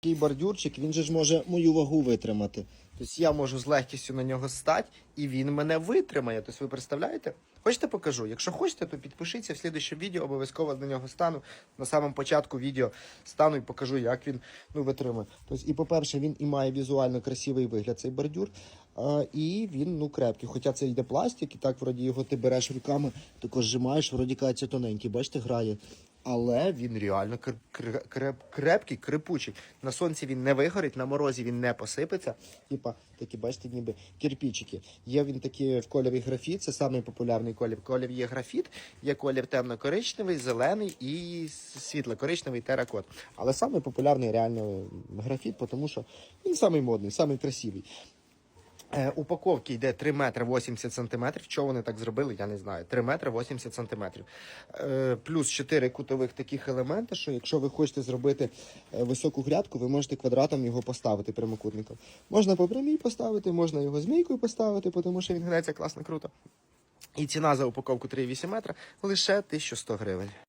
Такий бордюрчик, він же ж може мою вагу витримати. Тобто я можу з легкістю на нього стати, і він мене витримає. Тобто ви представляєте? Хочете покажу? Якщо хочете, то підпишіться в слідчому відео, обов'язково на нього стану. На самому початку відео стану і покажу, як він ну, витримує. Тобто, і по-перше, він і має візуально красивий вигляд, цей бордюр. А, і він ну крепкий. Хоча це йде пластик, і так вроді його ти береш руками, також зжимаєш, вроді кажеться тоненький, бачите, грає. Але він реально кр- кр- креп- крепкий, крепучий. На сонці він не вигорить, на морозі він не посипеться. Типа такі, бачите, ніби кирпічики. Є він такий в кольорі графіт, це самий популярний колір. Колір є графіт, є колір темно-коричневий, зелений і світло-коричневий теракот. Але самий популярний реально графіт, тому що він самий модний, самий красивий. Е, упаковки йде 3 метри 80 сантиметрів. Чого вони так зробили, я не знаю. 3 метри 80 сантиметрів. Е, плюс 4 кутових таких елементи, що якщо ви хочете зробити е, високу грядку, ви можете квадратом його поставити прямокутником. Можна по прямій поставити, можна його змійкою поставити, тому що він гнеться класно круто. І ціна за упаковку 3,8 метра лише 1100 гривень.